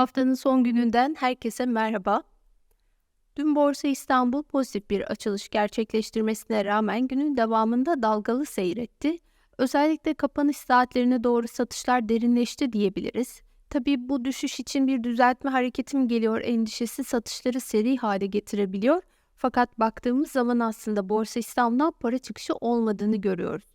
Haftanın son gününden herkese merhaba. Dün Borsa İstanbul pozitif bir açılış gerçekleştirmesine rağmen günün devamında dalgalı seyretti. Özellikle kapanış saatlerine doğru satışlar derinleşti diyebiliriz. Tabii bu düşüş için bir düzeltme hareketim geliyor endişesi satışları seri hale getirebiliyor. Fakat baktığımız zaman aslında Borsa İstanbul'dan para çıkışı olmadığını görüyoruz.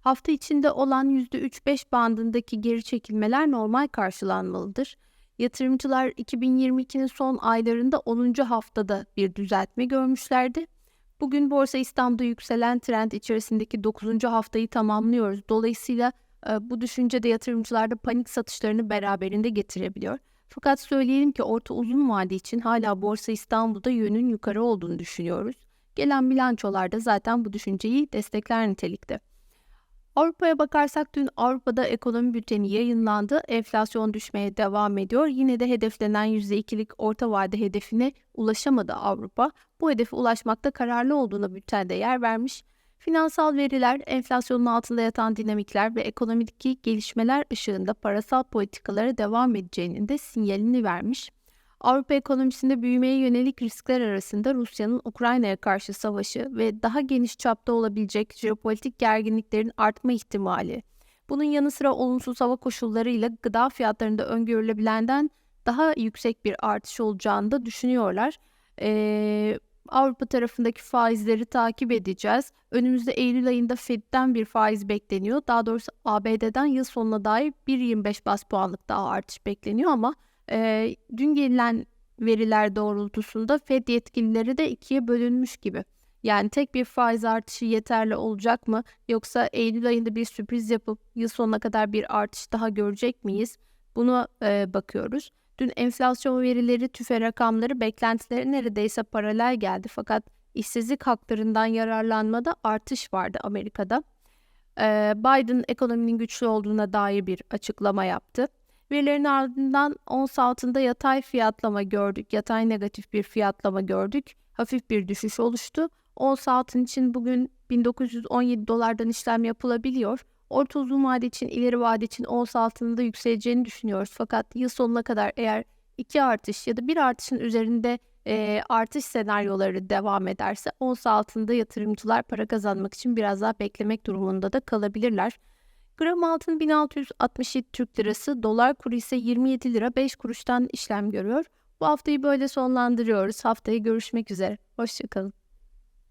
Hafta içinde olan %3-5 bandındaki geri çekilmeler normal karşılanmalıdır. Yatırımcılar 2022'nin son aylarında 10. haftada bir düzeltme görmüşlerdi. Bugün Borsa İstanbul'da yükselen trend içerisindeki 9. haftayı tamamlıyoruz. Dolayısıyla e, bu düşünce de yatırımcılarda panik satışlarını beraberinde getirebiliyor. Fakat söyleyelim ki orta uzun vade için hala Borsa İstanbul'da yönün yukarı olduğunu düşünüyoruz. Gelen bilançolarda zaten bu düşünceyi destekler nitelikte. Avrupa'ya bakarsak dün Avrupa'da ekonomi bülteni yayınlandı. Enflasyon düşmeye devam ediyor. Yine de hedeflenen %2'lik orta vade hedefine ulaşamadı Avrupa. Bu hedefe ulaşmakta kararlı olduğuna bültende yer vermiş. Finansal veriler, enflasyonun altında yatan dinamikler ve ekonomideki gelişmeler ışığında parasal politikalara devam edeceğinin de sinyalini vermiş. Avrupa ekonomisinde büyümeye yönelik riskler arasında Rusya'nın Ukrayna'ya karşı savaşı ve daha geniş çapta olabilecek jeopolitik gerginliklerin artma ihtimali. Bunun yanı sıra olumsuz hava koşullarıyla gıda fiyatlarında öngörülebilenden daha yüksek bir artış olacağını da düşünüyorlar. Ee, Avrupa tarafındaki faizleri takip edeceğiz. Önümüzde Eylül ayında Fed'den bir faiz bekleniyor. Daha doğrusu ABD'den yıl sonuna dair 1.25 bas puanlık daha artış bekleniyor ama e, dün gelen veriler doğrultusunda Fed yetkilileri de ikiye bölünmüş gibi. Yani tek bir faiz artışı yeterli olacak mı yoksa Eylül ayında bir sürpriz yapıp yıl sonuna kadar bir artış daha görecek miyiz? Buna e, bakıyoruz. Dün enflasyon verileri, tüfe rakamları beklentileri neredeyse paralel geldi fakat işsizlik haklarından yararlanmada artış vardı Amerika'da. E, Biden ekonominin güçlü olduğuna dair bir açıklama yaptı. Verilerin ardından ons altında yatay fiyatlama gördük. Yatay negatif bir fiyatlama gördük. Hafif bir düşüş oluştu. Ons altın için bugün 1917 dolardan işlem yapılabiliyor. Orta uzun vade için, ileri vade için ons altının da yükseleceğini düşünüyoruz. Fakat yıl sonuna kadar eğer iki artış ya da bir artışın üzerinde e, artış senaryoları devam ederse ons altında yatırımcılar para kazanmak için biraz daha beklemek durumunda da kalabilirler. Gram altın 1667 Türk Lirası, dolar kuru ise 27 lira 5 kuruştan işlem görüyor. Bu haftayı böyle sonlandırıyoruz. Haftaya görüşmek üzere. Hoşçakalın.